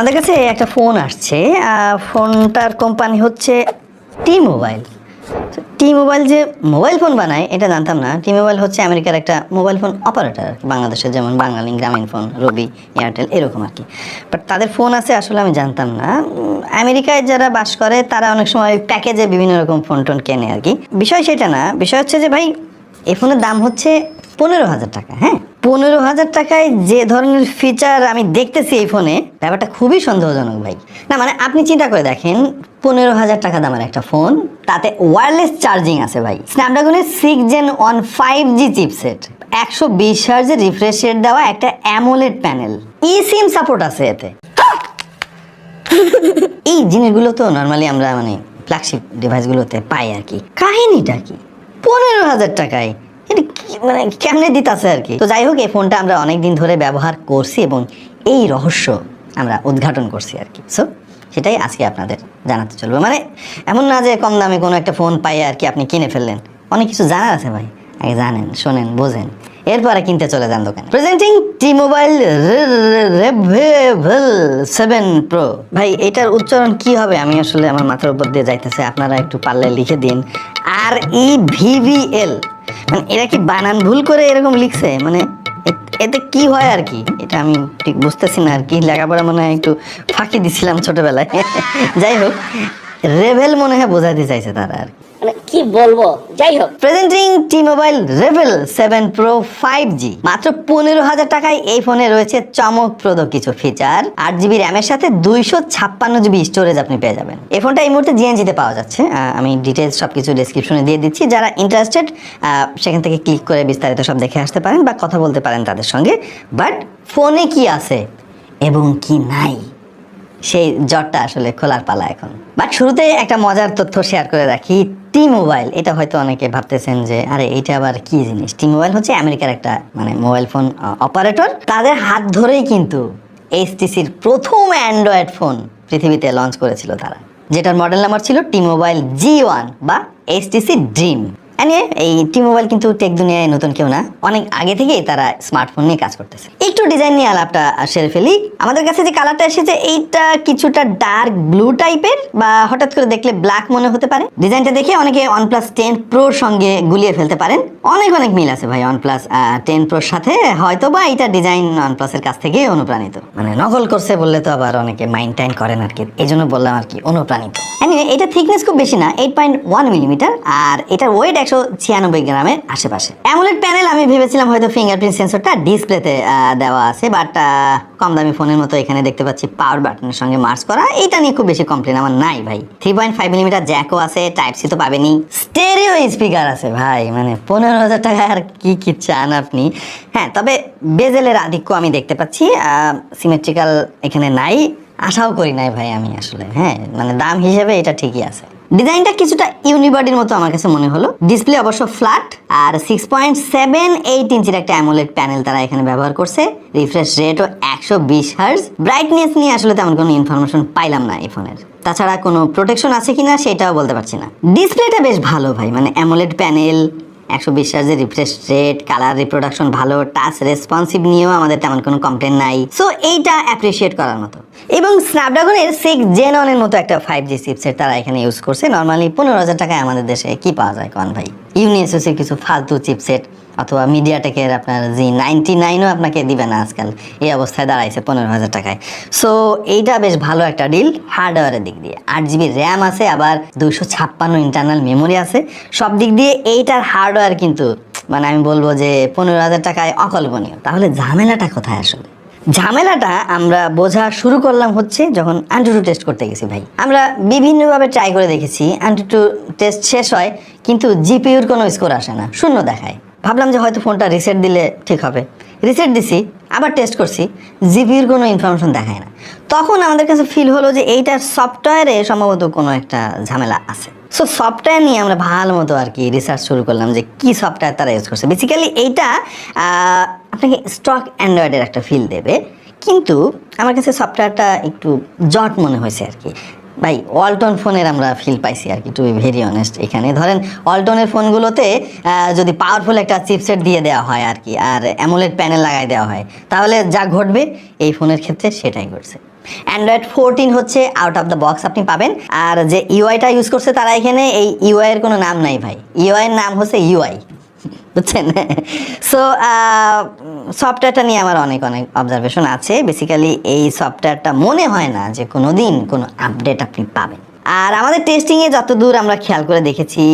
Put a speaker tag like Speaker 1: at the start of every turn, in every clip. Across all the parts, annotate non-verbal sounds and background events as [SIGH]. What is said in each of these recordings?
Speaker 1: আমাদের কাছে একটা ফোন আসছে ফোনটার কোম্পানি হচ্ছে টি মোবাইল টি মোবাইল যে মোবাইল ফোন বানায়, এটা জানতাম না। টি মোবাইল হচ্ছে আমেরিকার একটা মোবাইল ফোন অপারেটার, বাংলাদেশের যেমন বাঙালি গ্রামীণ ফোন রবি এয়ারটেল এরকম আর কি। বাট তাদের ফোন আছে আসলে আমি জানতাম না। আমেরিকায় যারা বাস করে, তারা অনেক সময় প্যাকেজে বিভিন্ন রকম ফোন টোন কেনে আর কি। বিষয় সেটা না, বিষয় হচ্ছে যে ভাই, এই ফোনের দাম হচ্ছে পনেরো হাজার টাকা হ্যাঁ? পনেরো হাজার টাকায় যে ধরনের ফিচার আমি দেখতেছি এই ফোনে ব্যাপারটা খুবই সন্দেহজনক ভাই। না মানে আপনি চিন্তা করে দেখেন, পনেরো হাজার টাকা দামের একটা ফোন তাতে ওয়্যারলেস চার্জিং আছে ভাই। স্ন্যাপড্রাগনের six gen one five G chipset একশো বিশ হার্জের রিফ্রেশ রেট দেওয়া একটা AMOLED panel e SIM support আছে এতে। এই জিনিসগুলো তো নর্মালি আমরা মানে ফ্ল্যাগশিপ ডিভাইসগুলোতে পাই আর কি। কাহিনীটা কি? পনেরো হাজার টাকায় এটা মানে কেমনে দিতাছে আর কি? তো যাই হোক, এই ফোনটা আমরা অনেক দিন ধরে ব্যবহার করছি এবং এই রহস্য আমরা উদ্ঘাটন করছি আর কি। সো সেটাই আজকে আপনাদের জানাতে চলবে। মানে এমন না যে কম দামে কোনো একটা ফোন পাই আর কি আপনি কিনে ফেললেন। অনেক কিছু জানার আছে ভাই। আগে জানেন, শোনেন, বোঝেন। এরপরে কিনতে চলে যান দোকানে। Presenting T mobile seven pro ভাই, এটার উচ্চারণ কি হবে? আমি আসলে আমার মাথার উপর দিয়ে যাইতেছে। আপনারা একটু পারলে লিখে দিন। আর ই ভিভিএল এরা কি বানান ভুল করে এরকম লিখছে? মানে এতে কি হয় আর কি? এটা আমি ঠিক বুঝতেছি না আর কি। লেখাপড়া মনে হয় একটু ফাঁকি দিছিলাম ছোটবেলায়। [LAUGHS] যাই হোক রেভেল মনে হয় বোঝাতে চাইছে তারা আর
Speaker 2: মানে কি বলব? যাই হোক।
Speaker 1: Presenting T mobile revel seven pro five G মাত্র পনেরো হাজার টাকায় এই ফোনে রয়েছে চমকপ্রদ কিছু ফিচার আট জিবি র্যামের সাথে দুইশো ছাপ্পান্ন জিবি স্টোরেজ আপনি পেয়ে যাবেন। এই ফোনটা এই মুহূর্তে জিএনজিতে পাওয়া যাচ্ছে। আমি ডিটেলস সব কিছু ডিসক্রিপশনে দিয়ে দিচ্ছি। যারা ইন্টারেস্টেড সেখান থেকে ক্লিক করে বিস্তারিত সব দেখে আসতে পারেন বা কথা বলতে পারেন তাদের সঙ্গে। বাট ফোনে কি আছে এবং কি নাই? সেই জ্বরটা আসলে খোলার পালা এখন। বাট শুরুতে একটা মজার তথ্য শেয়ার করে রাখি টি মোবাইল এটা হয়তো অনেকে ভাবতেছেন যে, আরে এইটা আবার কি জিনিস? টি মোবাইল হচ্ছে আমেরিকার একটা মানে মোবাইল ফোন অপারেটর তাদের হাত ধরেই কিন্তু এইচটিসির প্রথম অ্যান্ড্রয়েড ফোন পৃথিবীতে লঞ্চ করেছিল তারা। যেটার মডেল নাম্বার ছিল টি মোবাইল জি ওয়ান বা এইচটিসি ড্রিম এনিওয়ে এই টি মোবাইল কিন্তু টেক দুনিয়ায় নতুন কেউ না। অনেক আগে থেকেই তারা স্মার্টফোন নিয়ে কাজ করতেছে। একটু ডিজাইন নিয়ে আলাপটা সেরে ফেলি। আমাদের কাছে যে কালারটা এসেছে, এইটা কিছুটা ডার্ক ব্লু টাইপের বা হঠাৎ করে দেখলে ব্ল্যাক মনে হতে পারে। ডিজাইনটা দেখে অনেকে ওয়ানপ্লাস টেন প্রোর সঙ্গে গুলিয়ে ফেলতে পারেন। অনেক অনেক মিল আছে ভাই ওয়ানপ্লাস টেন প্রোর সাথে। হয়তো বা এটা ডিজাইন ওয়ানপ্লাসের কাছ থেকে অনুপ্রাণিত। মানে নকল করছে বললে তো আবার অনেকে মাইন্ড টাইন করেন আর কি এই জন্য বললাম আর কি অনুপ্রাণিত। এনিওয়ে এটা থিকনেস খুব বেশি না এইট পয়েন্ট ওয়ান মিলিমিটার আর এটার ওয়েট একশো ছিয়ানব্বই গ্রামের আশেপাশে। অ্যামোলেড প্যানেল আমি ভেবেছিলাম হয়তো ফিঙ্গারপ্রিন্ট সেন্সরটা ডিসপ্লেতে দেওয়া আছে বাট কম দামি ফোনের মতো এখানে দেখতে পাচ্ছি পাওয়ার বাটনের সঙ্গে মার্চ করা। এটা নিয়ে খুব বেশি কমপ্লেন আমার নাই ভাই। থ্রি পয়েন্ট ফাইভ মিলিমিটার জ্যাকও আছে টাইপ সি তো পাবেনি স্টেরিও স্পিকার আছে ভাই মানে পনেরো হাজার টাকা আর কি কি চান আপনি? হ্যাঁ তবে বেজেলের আধিক্য আমি দেখতে পাচ্ছি সিমেট্রিক্যাল এখানে নাই। আশাও করি নাই ভাই আমি আসলে হ্যাঁ মানে দাম হিসেবে এটা ঠিকই আছে। ডিজাইনটা কিছুটা ইউনিবডির মতো আমার কাছে মনে হলো। ডিসপ্লে অবশ্য ফ্ল্যাট আর সিক্স পয়েন্ট সেভেন এইট ইঞ্চির একটা অ্যামোলেড প্যানেল তারা এখানে ব্যবহার করছে। রিফ্রেশ রেটও একশো বিশ হার্স ব্রাইটনেস নিয়ে আসলে তেমন কোনো ইনফরমেশন পাইলাম না এই ফোনের তাছাড়া কোনো প্রোটেকশন আছে কিনা সেটাও বলতে পারছি না। ডিসপ্লেটা বেশ ভালো ভাই মানে অ্যামোলেড প্যানেল একশো বিশ হার্জের রিফ্রেশ রেট কালার রিপ্রোডাকশন ভালো টাচ রেসপন্সিভ নিয়েও আমাদের তেমন কোনো কমপ্লেন নাই। সো এইটা অ্যাপ্রিসিয়েট করার মতো। এবং স্ন্যাপড্রাগনের সিক্স জেন অনের মতো একটা ফাইভ জি চিপসেট তারা এখানে ইউজ করছে। নর্মালি পনেরো হাজার টাকায় আমাদের দেশে কি পাওয়া যায়, কন ভাই? ইউনিএসএসের কিছু ফালতু চিপসেট অথবা মিডিয়াটেকের আপনার জি নাইনটি নাইনও আপনাকে দিবে না আজকাল। এই অবস্থায় দাঁড়াইছে পনেরো হাজার টাকায়। সো এইটা বেশ ভালো একটা ডিল হার্ডওয়্যারের দিক দিয়ে। আট জিবি র্যাম আছে, আবার দুইশো ছাপ্পান্ন ইন্টারনাল মেমোরি আছে। সব দিক দিয়ে এইটার হার্ডওয়্যার কিন্তু মানে আমি বলব যে পনেরো হাজার টাকায় অকল্পনীয়। তাহলে ঝামেলাটা কোথায় আসলে? ঝামেলাটা আমরা বোঝা শুরু করলাম হচ্ছে যখন আন্টুটু টেস্ট করতে গেছি ভাই। আমরা বিভিন্নভাবে ট্রাই করে দেখেছি আন্টুটু টেস্ট শেষ হয়, কিন্তু জিপিউর কোনো স্কোর আসে না। শূন্য দেখায়। ভাবলাম যে হয়তো ফোনটা রিসেট দিলে ঠিক হবে। রিসেট দিছি, আবার টেস্ট করছি জিপিউর কোনো ইনফরমেশন দেখায় না। তখন আমাদের কাছে ফিল হলো যে এইটার সফটওয়্যারে সম্ভবত কোনো একটা ঝামেলা আছে। সো সফটওয়্যার নিয়ে আমরা ভালো মতো আর কি রিসার্চ শুরু করলাম যে কি সফটওয়্যার তারা ইউজ করছে। বেসিক্যালি এইটা আপনাকে স্টক অ্যান্ড্রয়েডের একটা ফিল দেবে। কিন্তু আমার কাছে সফটওয়্যারটা একটু জট মনে হয়েছে আর কি। ভাই ওয়ালটন ফোনের আমরা ফিল পাইছি আর কি টু বি ভেরি অনেস্ট এখানে। ধরেন ওয়ালটনের ফোনগুলোতে যদি পাওয়ারফুল একটা চিপসেট দিয়ে দেওয়া হয় আর কি, আর অ্যামোলেড প্যানেল লাগাই দেওয়া হয়, তাহলে যা ঘটবে, এই ফোনের ক্ষেত্রে সেটাই ঘটছে। অ্যান্ড্রয়েড ফোরটিন হচ্ছে আউট অফ দ্য বক্স আপনি পাবেন, আর যে ইউআইটা ইউজ করছে তারা এখানে, এই ইউআই এর কোনো নাম নাই ভাই। ইউআইয়ের নাম হচ্ছে ইউআই বুঝছেন? সো সফটওয়্যারটা নিয়ে আমার অনেক অনেক অবজারভেশন আছে। বেসিক্যালি এই সফটওয়্যারটা মনে হয় না যে কোনো দিন কোনো আপডেট আপনি পাবেন। আর আমাদের টেস্টিংয়ে যতদূর আমরা খেয়াল করে দেখেছি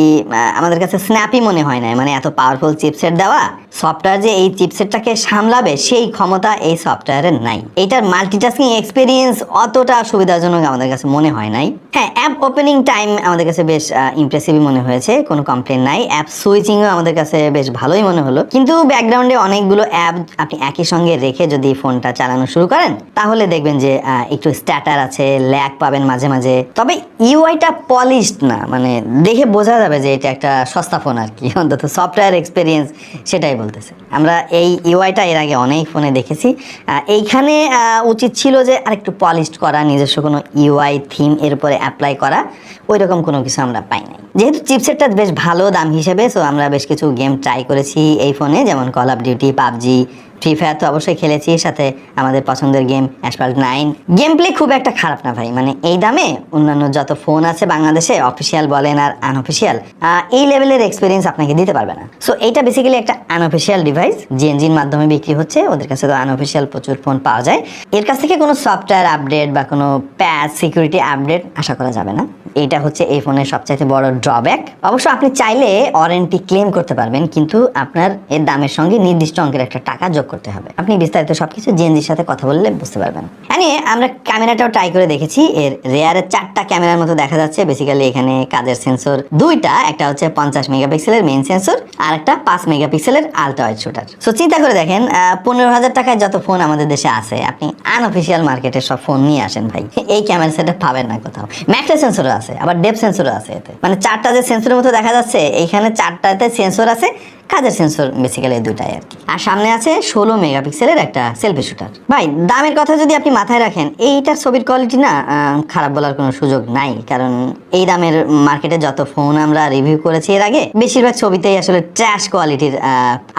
Speaker 1: আমাদের কাছে স্ন্যাপই মনে হয় না মানে এত পাওয়ারফুল চিপসেট দেওয়া সফটওয়্যার যে এই চিপসেটটাকে সামলাবে, সেই ক্ষমতা এই সফটওয়্যারের নাই। এটার মাল্টিটাস্কিং এক্সপিরিয়েন্স অতটা সুবিধাজনক আমাদের কাছে মনে হয় নাই। হ্যাঁ অ্যাপ ওপেনিং টাইম আমাদের কাছে বেশ ইমপ্রেসিভই মনে হয়েছে, কোনো কমপ্লেন নাই। অ্যাপ সুইচিংও আমাদের কাছে বেশ ভালোই মনে হলো। কিন্তু ব্যাকগ্রাউন্ডে অনেকগুলো অ্যাপ আপনি একই সঙ্গে রেখে যদি ফোনটা চালানো শুরু করেন, তাহলে দেখবেন যে একটু স্ট্যাটার আছে ল্যাগ পাবেন মাঝে মাঝে। তবে ইউআইটা পলিশড না মানে দেখে বোঝা যাবে যে এটা একটা সস্তা ফোন আর কি, [LAUGHS] অন্তত সফটওয়্যার এক্সপিরিয়েন্স সেটাই বলতেছে। আমরা এই ইউআইটা এর আগে অনেক ফোনে দেখেছি। এইখানে উচিত ছিল যে আরেকটু পলিশড করা, নিজস্ব কোনো ইউআই থিম এর উপরে অ্যাপ্লাই করা ওই রকম কোনো কিছু আমরা পাই নাই। যেহেতু চিপসেটটা বেশ ভালো দাম হিসেবে সো আমরা বেশ কিছু গেম ট্রাই করেছি এই ফোনে যেমন call of duty PUBG free fire তো অবশ্যই খেলেছি এর সাথে আমাদের পছন্দের game asphalt nine game play খুব একটা খারাপ না ভাই মানে এই দামে অন্যান্য যত ফোন আছে বাংলাদেশে অফিসিয়াল বলেন আর আনঅফিসিয়াল এই লেভেলের এক্সপিরিয়েন্স আপনাকে দিতে পারবে না। সো এইটা বেসিক্যালি একটা আনঅফিসিয়াল ডিভাইস জিএনজির মাধ্যমে বিক্রি হচ্ছে, ওদের কাছে তো আনঅফিসিয়াল প্রচুর ফোন পাওয়া যায়। এর কাছ থেকে কোনো সফটওয়্যার আপডেট বা কোনো প্যাচ সিকিউরিটি আপডেট আশা করা যাবে না। এইটা হচ্ছে এই ফোনের সবচাইতে বড় ড্রব্যাক অবশ্য আপনি চাইলে ওয়ারেন্টি ক্লেম করতে পারবেন, কিন্তু আপনার এর দামের সঙ্গে নির্দিষ্ট অঙ্কের একটা টাকা যোগ করতে হবে। আপনি বিস্তারিত সবকিছু জেনজির সাথে কথা বললে বুঝতে পারবেন। এনিয়ে আমরা ক্যামেরাটাও ট্রাই করে দেখেছি। এর রেয়ারে চারটা ক্যামেরার মতো দেখা যাচ্ছে। বেসিক্যালি এখানে কাজের সেন্সর দুইটা, একটা হচ্ছে পঞ্চাশ মেগাপিক্সেলের মেইন সেন্সর আর একটা পাঁচ মেগাপিক্সেলের আলট্রা ওয়াইড শুটার সো চিন্তা করে দেখেন পনেরো হাজার টাকায় যত ফোন আমাদের দেশে আছে, আপনি আনঅফিসিয়াল মার্কেটে সব ফোন নিয়ে আসেন ভাই। এই ক্যামেরা সেটা পাবেন না কোথাও। ম্যাক্রো সেন্সরও আছে, আবার ডেপ সেন্সরও আছে এতে। মানে চারটা যে সেন্সরের মতো দেখা যাচ্ছে এইখানে চারটাতে সেন্সর আছে কাজের সেন্সর বেসিক্যালি দুটাই আর কি। আর সামনে আছে ষোলো মেগাপিক্সেলের একটা সেলফি শুটার ভাই, দামের কথা যদি আপনি মাথায় রাখেন এইটার ছবির কোয়ালিটি না খারাপ বলার কোনো সুযোগ নাই। কারণ এই দামের মার্কেটে যত ফোন আমরা রিভিউ করেছি এর আগে, বেশিরভাগ ছবিতেই আসলে ট্র্যাশ কোয়ালিটির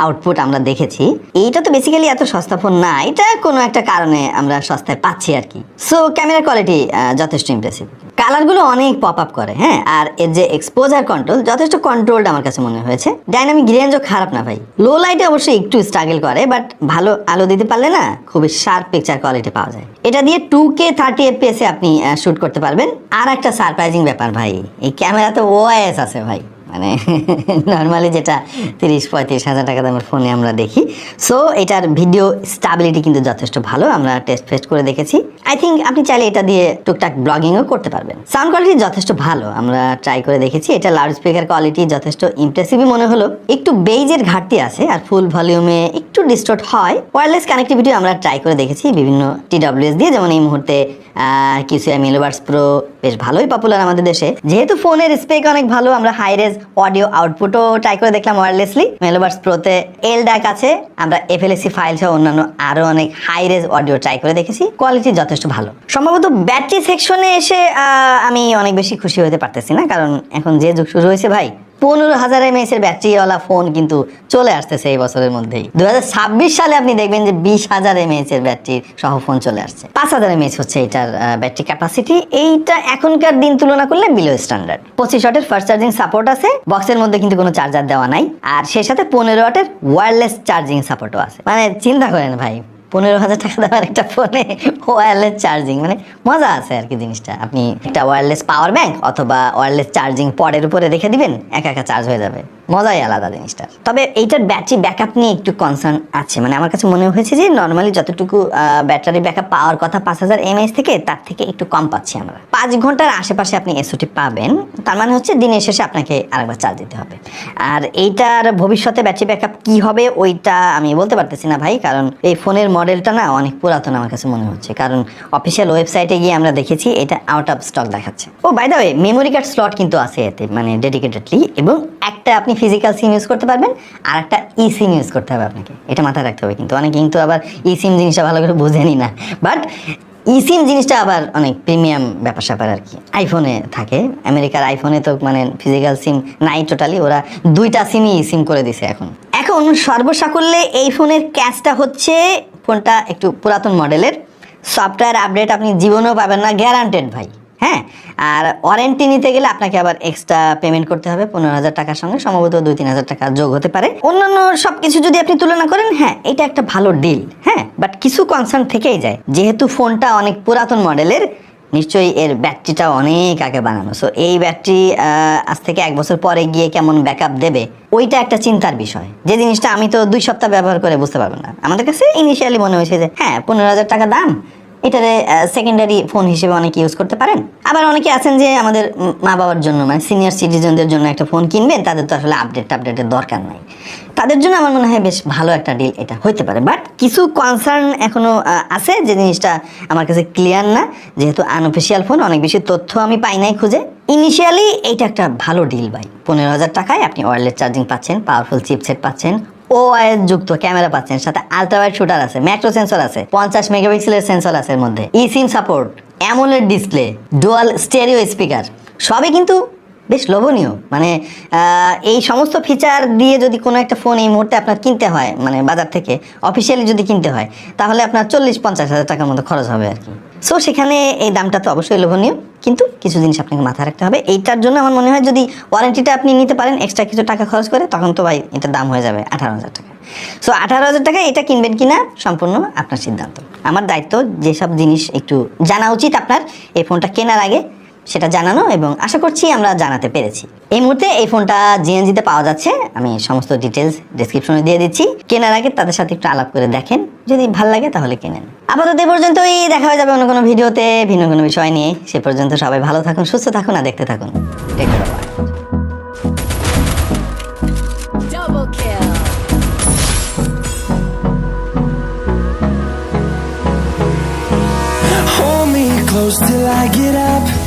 Speaker 1: আউটপুট আমরা দেখেছি। এইটা তো বেসিক্যালি এত সস্তা ফোন না, এটা কোনো একটা কারণে আমরা সস্তায় পাচ্ছি আর কি। সো ক্যামেরা কোয়ালিটি যথেষ্ট ইমপ্রেসিভ কালারগুলো অনেক পপ আপ করে হ্যাঁ? আর এর যে এক্সপোজার কন্ট্রোল যথেষ্ট কন্ট্রোলড আমার কাছে মনে হয়েছে। ডাইনামিক রেঞ্জও খারাপ না ভাই। লো লাইটে অবশ্যই একটু স্ট্রাগল করে বাট ভালো আলো দিতে পারলে না খুবই শার্প পিকচার কোয়ালিটি পাওয়া যায়। এটা দিয়ে টু কে থার্টি এফপিএসে আপনি শুট করতে পারবেন। আর একটা সারপ্রাইজিং ব্যাপার ভাই, এই ক্যামেরাতে ওএস আছে ভাই। মানে [LAUGHS] নর্মালি যেটা তিরিশ, পঁয়ত্রিশ হাজার টাকা দামের ফোনে আমরা দেখি। সো এটার ভিডিও স্টাবিলিটি কিন্তু যথেষ্ট ভালো, আমরা টেস্ট ফেস্ট করে দেখেছি। আই থিঙ্ক আপনি চাইলে এটা দিয়ে টুকটাক ব্লগিংও করতে পারবেন। সাউন্ড কোয়ালিটি যথেষ্ট ভালো, আমরা ট্রাই করে দেখেছি। এটা লাউড স্পিকার কোয়ালিটি যথেষ্ট ইমপ্রেসিভই মনে হলো। একটু বেইজের ঘাটতি আছে আর ফুল ভলিউমে একটু ডিস্টোর্ট হয়। ওয়্যারলেস কানেক্টিভিটি আমরা ট্রাই করে দেখেছি বিভিন্ন টিডব্লিউএস দিয়ে, যেমন এই মুহূর্তে কিউসিআই মিলোবার্স প্রো বেশ ভালোই পপুলার আমাদের দেশে। যেহেতু ফোনের স্পেক অনেক ভালো, আমরা হাই রেজ অডিও আউটপুটও ট্রাই করে দেখলাম ওয়্যারলেসলি মেলোবার্স প্রোতে এল ডাক আছে, আমরা এফ এল এফএলএসি ফাইল সহ অন্যান্য আরও অনেক হাই রেজ অডিও ট্রাই করে দেখেছি। কোয়ালিটি যথেষ্ট ভালো। সম্ভবত ব্যাটারি সেকশনে এসে আমি অনেক বেশি খুশি হতে পারতেছি না, কারণ এখন যে যুগ শুরু হয়েছে ভাই পনেরো হাজার এমএএস এর ব্যাটারিওয়ালা ফোন কিন্তু চলে আসতেছে এই বছরের মধ্যেই। দুহাজার ছাব্বিশ সালে আপনি দেখবেন যে বিশ হাজার এমএএস এর ব্যাটারি সহ ফোন চলে আসছে। পাঁচ হাজার এমএএস হচ্ছে এটার ব্যাটারি ক্যাপাসিটি এইটা এখনকার দিন তুলনা করলে বিলো স্ট্যান্ডার্ড পঁচিশ ওয়াটের ফার্স্ট চার্জিং সাপোর্ট আছে বক্সের মধ্যে কিন্তু কোনো চার্জার দেওয়া নাই। আর সেই সাথে পনেরো ওয়াটের ওয়্যারলেস চার্জিং সাপোর্টও আছে। মানে চিন্তা করেন ভাই পনেরো হাজার টাকা দেওয়ার একটা ফোনে ওয়ারলেস চার্জিং মানে মজা আছে আর কি জিনিসটা। আপনি একটা ওয়ারলেস পাওয়ার ব্যাংক অথবা ওয়ারলেস চার্জিং পরের উপরে রেখে দিবেন, একা একা চার্জ হয়ে যাবে। মজাই আলাদা জিনিসটা। তবে এইটার ব্যাটারি ব্যাকআপ নিয়ে একটু কনসার্ন আছে। মানে আমার কাছে মনে হয়েছে যে নর্মালি যতটুকু ব্যাটারি ব্যাকআপ পাওয়ার কথা পাঁচ হাজার এমএএস থেকে, তার থেকে একটু কম পাচ্ছি আমরা। পাঁচ ঘণ্টার আশেপাশে আপনি এসওটি পাবেন। তার মানে হচ্ছে দিনের শেষে আপনাকে আরেকবার চার্জ দিতে হবে। আর এইটার ভবিষ্যতে ব্যাটারি ব্যাকআপ কি হবে, ওইটা আমি বলতে পারতেছি না ভাই, কারণ এই ফোনের মডেলটা না অনেক পুরাতন আমার কাছে মনে হচ্ছে। কারণ অফিসিয়াল ওয়েবসাইটে গিয়ে আমরা দেখেছি, এটা আউট অফ স্টক দেখাচ্ছে। ও by the way memory card slot কিন্তু আছে এতে মানে ডেডিকেটেডলি এবং একটা আপনি ফিজিক্যাল সিম ইউজ করতে পারবেন আর একটা ই সিম ইউজ করতে হবে আপনাকে। এটা মাথায় রাখতে হবে কিন্তু। অনেকে কিন্তু আবার ই সিম জিনিসটা ভালো করে বোঝেনি না। বাট ই সিম জিনিসটা আবার অনেক প্রিমিয়াম ব্যাপার স্যাপার আর কি। আইফোনে থাকে। আমেরিকার আইফোনে তো মানে ফিজিক্যাল সিম নাই টোটালি ওরা দুইটা সিমই ই সিম করে দিছে এখন। এখন সর্বসাকুল্যে এই ফোনের ক্যাশটা হচ্ছে ফোনটা একটু পুরাতন মডেলের সফটওয়্যার আপডেট আপনি জীবনেও পাবেন না গ্যারান্টেড ভাই। হ্যাঁ? আর ওয়ারেন্টি নিতে গেলে আপনাকে আবার এক্সট্রা পেমেন্ট করতে হবে পনেরো হাজার টাকার সঙ্গে, সম্ভবত দুই তিন হাজার টাকা যোগ হতে পারে। অন্যান্য সব কিছু যদি আপনি তুলনা করেন হ্যাঁ এটা একটা ভালো ডিল হ্যাঁ? বাট কিছু কনসার্ন থেকেই যায়। যেহেতু ফোনটা অনেক পুরাতন মডেলের, নিশ্চয়ই এর ব্যাটারিটা অনেক আগে বানানো। সো এই ব্যাটারি আজ থেকে এক বছর পরে গিয়ে কেমন ব্যাকআপ দেবে, ওইটা একটা চিন্তার বিষয়। যে জিনিসটা আমি তো দুই সপ্তাহ ব্যবহার করে বুঝতে পারব না। আমাদের কাছে ইনিশিয়ালি মনে হয়েছে যে হ্যাঁ পনেরো হাজার টাকা দাম এটারে সেকেন্ডারি ফোন হিসেবে অনেকে ইউজ করতে পারেন। আবার অনেকে আছেন যে আমাদের মা বাবার জন্য মানে সিনিয়র সিটিজেনদের জন্য একটা ফোন কিনবেন, তাদের তো আসলে আপডেট আপডেটের দরকার নাই। তাদের জন্য আমার মনে হয় বেশ ভালো একটা ডিল এটা হতে পারে। বাট কিছু কনসার্ন এখনও আছে যে জিনিসটা আমার কাছে ক্লিয়ার না। যেহেতু আনঅফিসিয়াল ফোন অনেক বেশি তথ্য আমি পাই নাই খুঁজে। ইনিশিয়ালি এইটা একটা ভালো ডিল ভাই। পনেরো হাজার টাকায় আপনি ওয়ারলেস চার্জিং পাচ্ছেন পাওয়ারফুল চিপসেট পাচ্ছেন ও যুক্ত, ক্যামেরা পাচ্ছেন সাথে আলট্রাওয়াইড শুটার আছে ম্যাক্রো সেন্সর আছে, পঞ্চাশ মেগাপিক্সেলের সেন্সর আছে এর মধ্যে eSIM support AMOLED display dual stereo speaker সবই কিন্তু বেশ লোভনীয়। মানে এই সমস্ত ফিচার দিয়ে যদি কোনো একটা ফোন এই মুহূর্তে আপনার কিনতে হয় মানে বাজার থেকে অফিসিয়ালি যদি কিনতে হয়, তাহলে আপনার চল্লিশ পঞ্চাশ হাজার টাকার মতো খরচ হবে আর কি। সো সেখানে এই দামটা তো অবশ্যই লোভনীয়, কিন্তু কিছু জিনিস আপনাকে মাথায় রাখতে হবে। এইটার জন্য আমার মনে হয় যদি ওয়ারেন্টিটা আপনি নিতে পারেন এক্সট্রা কিছু টাকা খরচ করে, তখন তো ভাই এটার দাম হয়ে যাবে আঠারো হাজার টাকা। সো আঠারো হাজার টাকা, এটা কিনবেন কিনা, সম্পূর্ণ আপনার সিদ্ধান্ত। আমার দায়িত্ব, যেসব জিনিস একটু জানা উচিত আপনার, এই ফোনটা কেনার আগে সেটা জানানো এবং আশা করছি আমরা জানাতে পেরেছি। এই মুহূর্তে এই ফোনটা জিএনজিতে পাওয়া যাচ্ছে। আমি সমস্ত ডিটেলস ডিসক্রিপশনে দিয়ে দিচ্ছি। কেনার আগে তাদের সাথে একটু আলাপ করে দেখেন। যদি ভালো লাগে তাহলে কেনেন। আপাতত এ পর্যন্তই দেখা হয়ে যাবে অন্য কোনো ভিডিওতে। ভিন্ন কোনো বিষয় নিয়ে। সে পর্যন্ত সবাই ভালো থাকুন সুস্থ থাকুন আর দেখতে থাকুন।
Speaker 3: Close till I get up.